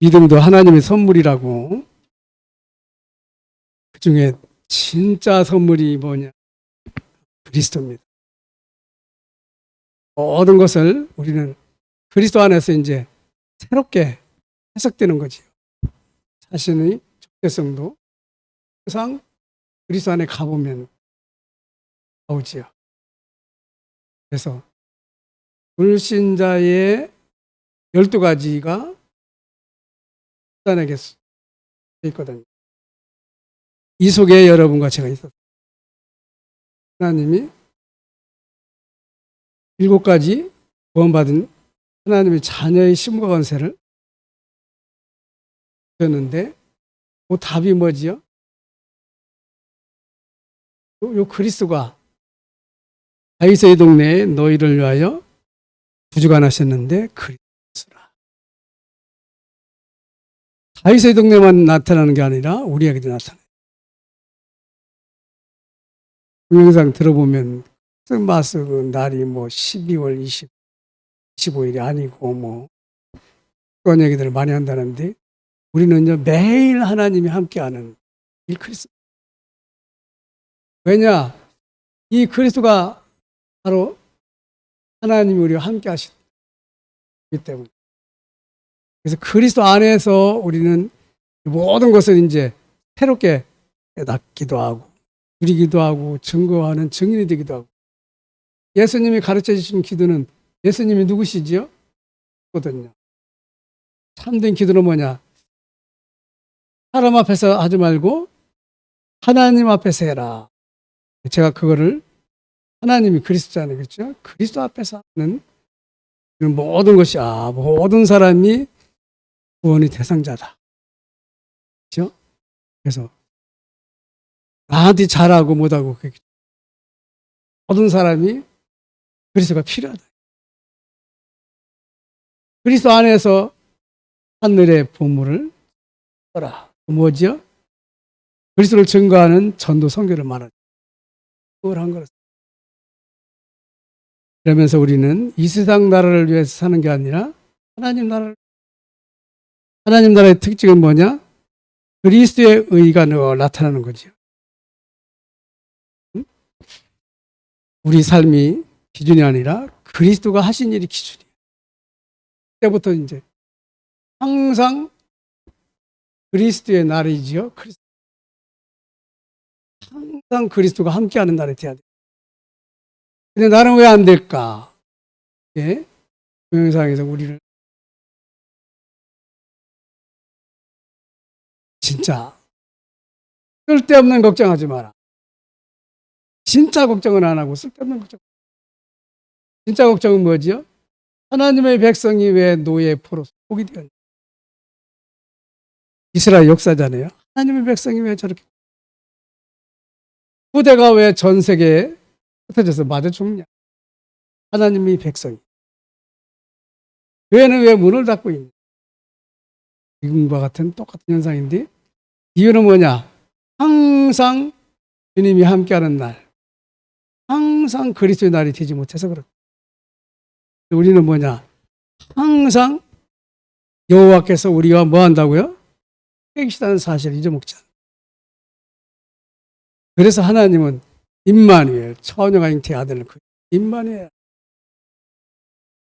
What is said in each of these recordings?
믿음도 하나님의 선물이라고. 그 중에 진짜 선물이 뭐냐? 그리스도입니다. 모든 것을 우리는 그리스도 안에서 이제 새롭게 해석되는 거지요. 자신의 적대성도 항상 그리스도 안에 가보면 나오지요. 그래서 불신자의 열두 가지가 사 단에게 있거든요. 이 속에 여러분과 제가 있었어요. 하나님이 일곱 가지 구원받은 하나님의 자녀의 심과 건세를 줬는데 그 답이 뭐지요? 요, 요 그리스도가 다윗의 동네에 너희를 위하여 부주관하셨는데 그리스도 다윗의 동네만 나타나는 게 아니라 우리에게도 나타나요. 동영상 들어보면 그 날이 뭐 12월 20, 25일이 아니고 뭐 그런 얘기들을 많이 한다는데 우리는요 매일 하나님이 함께하는 이 그리스도. 왜냐 이 그리스도가 바로 하나님이 우리와 함께하시기 때문에 그래서 그리스도 안에서 우리는 모든 것을 이제 새롭게 깨닫기도 하고 누리기도 하고 증거하는 증인이 되기도 하고 예수님이 가르쳐 주신 기도는 예수님이 누구시지요? 거든요. 참된 기도는 뭐냐? 사람 앞에서 하지 말고 하나님 앞에서 해라. 제가 그거를 하나님이 그리스도잖아요. 그렇죠? 그리스도 앞에서 하는 모든 것이 아 모든 사람이 구원의 대상자다. 그렇죠? 그래서 나한테 잘하고 못하고 모든 사람이 그리스도가 필요하다. 그리스도 안에서 하늘의 보물을 써라. 뭐지요? 그리스도를 증거하는 전도 선교를 말하죠. 그걸 한 거라. 그러면서 우리는 이 세상 나라를 위해서 사는 게 아니라 하나님 나라를 하나님 나라의 특징은 뭐냐? 그리스도의 의가 늘 나타나는 거죠. 응? 우리 삶이 기준이 아니라 그리스도가 하신 일이 기준이에요. 그때부터 이제 항상 그리스도의 날이지요. 그리스도. 항상 그리스도가 함께하는 날이 돼야 돼. 근데 나는 왜 안 될까? 예? 동영상에서 우리를 진짜 쓸데없는 걱정하지 마라. 진짜 걱정은 안 하고 쓸데없는 걱정. 진짜 걱정은 뭐지요? 하나님의 백성이 왜 노예 포로 속이 되었냐? 이스라엘 역사잖아요. 하나님의 백성이 왜 저렇게 후대가 왜 전 세계에 흩어져서 맞아 죽냐? 하나님이 백성이. 교회는 왜 문을 닫고 있냐? 지금과 같은 똑같은 현상인데 이유는 뭐냐? 항상 주님이 함께하는 날, 항상 그리스도의 날이 되지 못해서 그렇다. 우리는 뭐냐? 항상 여호와께서 우리와 뭐 한다고요? 계시다는 사실을 잊어먹지 않아. 그래서 하나님은 임마누엘 처녀가 잉태 아들을 그 임마누엘.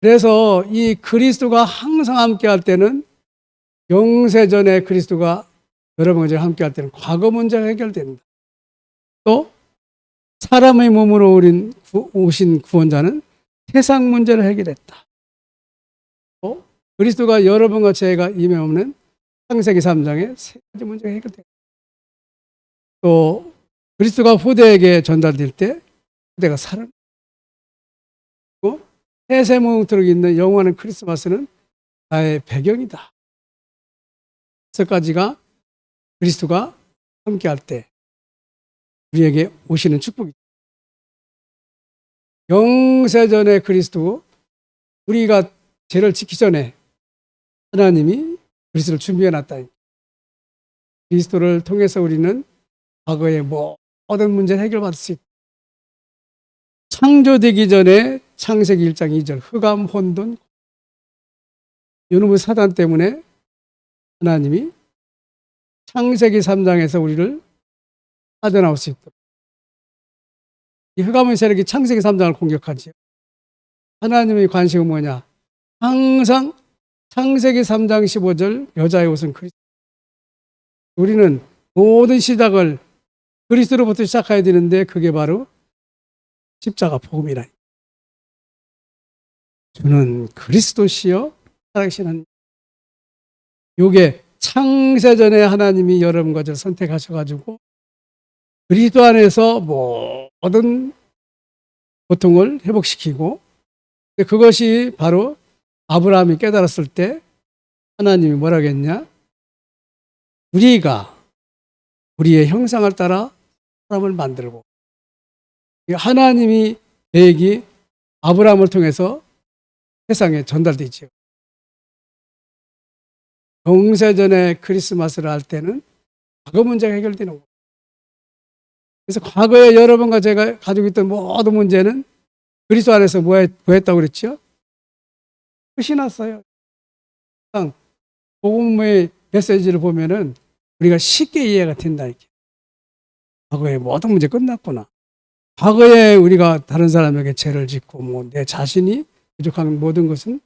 그래서 이 그리스도가 항상 함께할 때는 영세전에 그리스도가 여러분과 함께 할 때는 과거 문제가 해결된다. 또 사람의 몸으로 구, 오신 구원자는 세상 문제를 해결했다. 또 그리스도가 여러분과 제가 임해오는 창세기 3장에 세 가지 문제가 해결된다. 또 그리스도가 후대에게 전달될 때 후대가 살은 고 해세무토록 있는 영원한 크리스마스는 나의 배경이다. 첫 가지가 그리스도가 함께할 때 우리에게 오시는 축복이다. 영세전의 그리스도 우리가 죄를 지기 전에 하나님이 그리스도를 준비해 놨다. 그리스도를 통해서 우리는 과거의 모든 문제를 해결받을 수 있다. 창조되기 전에 창세기 1장 2절 흑암 혼돈 요놈의 사단 때문에 하나님이 창세기 3장에서 우리를 빠져나올 수 있도록 이 흑암의 세력이 창세기 3장을 공격하지요. 하나님의 관심은 뭐냐? 항상 창세기 3장 15절 여자의 옷은 그리스도. 우리는 모든 시작을 그리스도로부터 시작해야 되는데 그게 바로 십자가 복음이라. 주는 그리스도시요 살아계신 하나님. 요게 창세전에 하나님이 여러분과 저를 선택하셔가지고 그리스도 안에서 모든 고통을 회복시키고 그것이 바로 아브라함이 깨달았을 때 하나님이 뭐라겠냐? 우리가 우리의 형상을 따라 사람을 만들고 이 하나님이 계획이 아브라함을 통해서 세상에 전달되지요. 영세전에 크리스마스를 할 때는 과거 문제가 해결되는 거예요. 그래서 과거에 여러분과 제가 가지고 있던 모든 문제는 그리스도 안에서 뭐, 했, 뭐 했다고 그랬죠? 끝이 났어요. 복음의 메시지를 보면은 우리가 쉽게 이해가 된다. 이렇게. 과거에 모든 문제 끝났구나. 과거에 우리가 다른 사람에게 죄를 짓고 뭐 내 자신이 부족한 모든 것은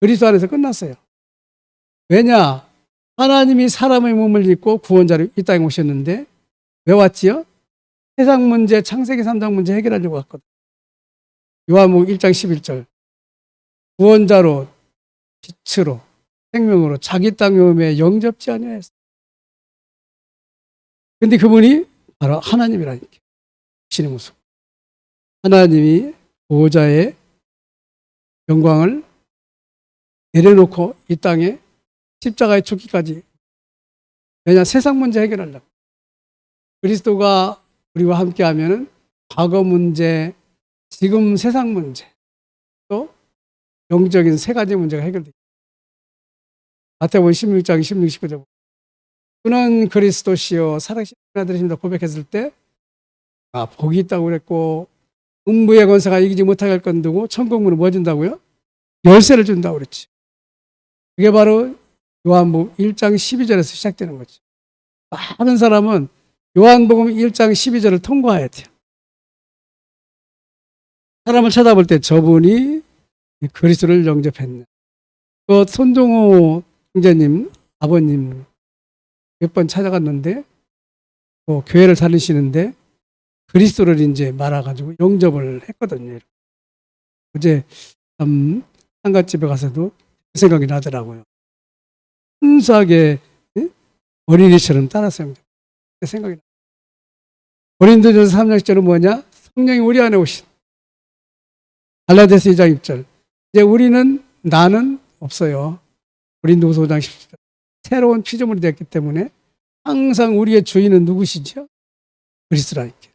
그리스도 안에서 끝났어요. 왜냐? 하나님이 사람의 몸을 입고 구원자로 이 땅에 오셨는데 왜 왔지요? 세상 문제, 창세기 3장 문제 해결하려고 왔거든. 요한복음 1장 11절. 구원자로 빛으로 생명으로 자기 땅에 오매 영접지 아니하였어. 근데 그분이 바로 하나님이라니까. 신의 모습. 하나님이 보호자의 영광을 내려놓고 이 땅에 십자가에 죽기까지 왜냐 세상 문제 해결하려고 그리스도가 우리와 함께 하면은 과거 문제 지금 세상 문제 또 영적인 세 가지 문제가 해결됩니다. 마태복음 16장 16, 19절 그는 그리스도시요 살아계신 아들이십니다 고백했을 때 아, 복이 있다고 그랬고 음부의 권세가 이기지 못하게 할 건두고 천국문을 뭐 준다고요? 열쇠를 준다고 그랬지. 그게 바로 요한복음 1장 12절에서 시작되는 거죠. 많은 사람은 요한복음 1장 12절을 통과해야 돼요. 사람을 쳐다볼 때 저분이 그리스도를 영접했냐. 그 손종호 형제님, 아버님 몇 번 찾아갔는데 또 교회를 다니시는데 그리스도를 이제 말아가지고 영접을 했거든요. 어제 참 상갓집에 가서도 그 생각이 나더라고요. 순수하게 예? 어린이처럼 따랐어요. 그 생각이 나. 고린도전서 3장 10절은 뭐냐? 성령이 우리 안에 오신. 갈라디아서 2장 6절. 이제 우리는 나는 없어요. 고린도서 5장 10절. 새로운 피조물이 됐기 때문에 항상 우리의 주인은 누구시죠? 그리스도라 이렇게.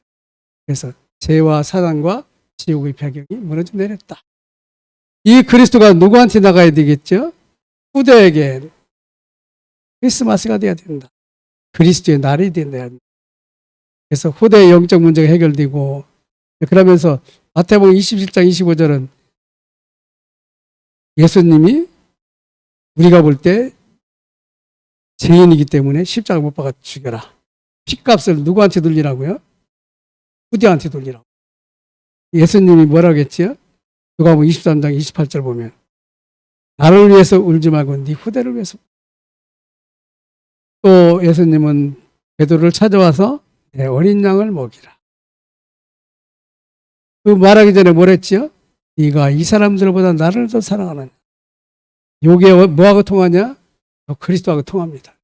그래서 죄와 사단과 지옥의 배경이 무너져 내렸다. 이 그리스도가 누구한테 나가야 되겠죠? 후대에게 크리스마스가 돼야 된다. 그리스도의 날이 된다. 그래서 후대의 영적 문제가 해결되고 그러면서 마태복음 27장 25절은 예수님이 우리가 볼 때 죄인이기 때문에 십자가 못 박아 죽여라. 핏값을 누구한테 돌리라고요? 후대한테 돌리라고. 예수님이 뭐라고 했지요? 누가복음 23장 28절 보면 나를 위해서 울지 말고 네 후대를 위해서 또 예수님은 베드로를 찾아와서 내 어린 양을 먹이라. 그 말하기 전에 뭐랬지요? 네가 이 사람들보다 나를 더 사랑하느냐. 요게 뭐하고 통하냐? 그리스도하고 통합니다.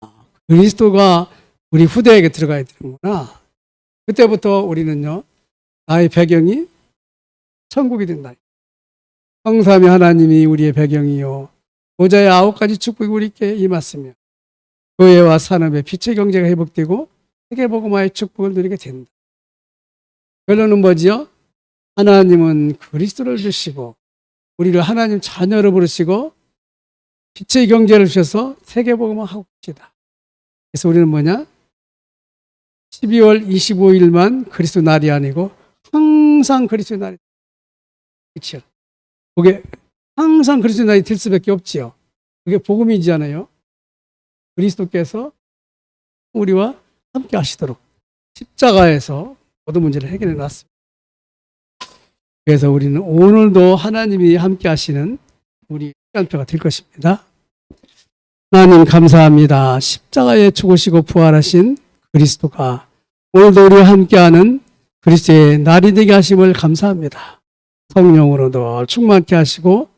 아, 그리스도가 우리 후대에게 들어가야 되는구나. 그때부터 우리는요, 나의 배경이 천국이 된다. 성삼위 하나님이 우리의 배경이요. 보좌의 아홉 가지 축복이 우리께 임했으며 교회와 산업의 빛의 경제가 회복되고 세계 복음화의 축복을 누리게 된다. 결론은 뭐지요? 하나님은 그리스도를 주시고 우리를 하나님 자녀로 부르시고 빛의 경제를 주셔서 세계 복음화 하고 계시다. 그래서 우리는 뭐냐? 12월 25일만 그리스도 날이 아니고 항상 그리스도 날이 그렇죠. 그게 항상 그리스도 날이 될 수밖에 없지요. 그게 복음이잖아요. 그리스도께서 우리와 함께 하시도록 십자가에서 모든 문제를 해결해 놨습니다. 그래서 우리는 오늘도 하나님이 함께 하시는 우리 시간표가 될 것입니다. 하나님 감사합니다. 십자가에 죽으시고 부활하신 그리스도가 오늘도 우리와 함께하는 그리스도의 날이 되게 하심을 감사합니다. 성령으로도 충만케 하시고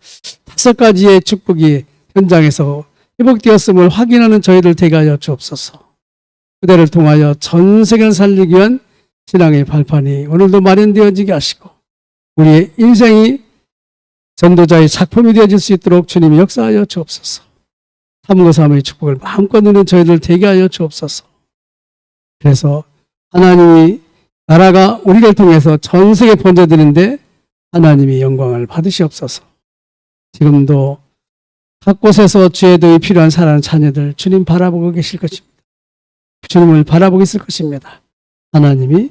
다섯 가지의 축복이 현장에서 회복되었음을 확인하는 저희들 되게 하여 주옵소서. 그대를 통하여 전 세계를 살리기 위한 신앙의 발판이 오늘도 마련되어지게 하시고 우리의 인생이 전도자의 작품이 되어질 수 있도록 주님이 역사하여 주옵소서. 삼고 삼의 축복을 마음껏 누리는 저희들 되게 하여 주옵소서. 그래서 하나님이 나라가 우리를 통해서 전 세계 번져드는데 하나님이 영광을 받으시옵소서. 지금도 각 곳에서 주의 도움이 필요한 사랑하는 자녀들 주님 바라보고 계실 것입니다. 주님을 바라보고 있을 것입니다. 하나님이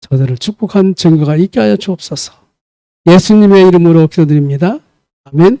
저들을 축복한 증거가 있게 하여 주옵소서. 예수님의 이름으로 기도드립니다. 아멘.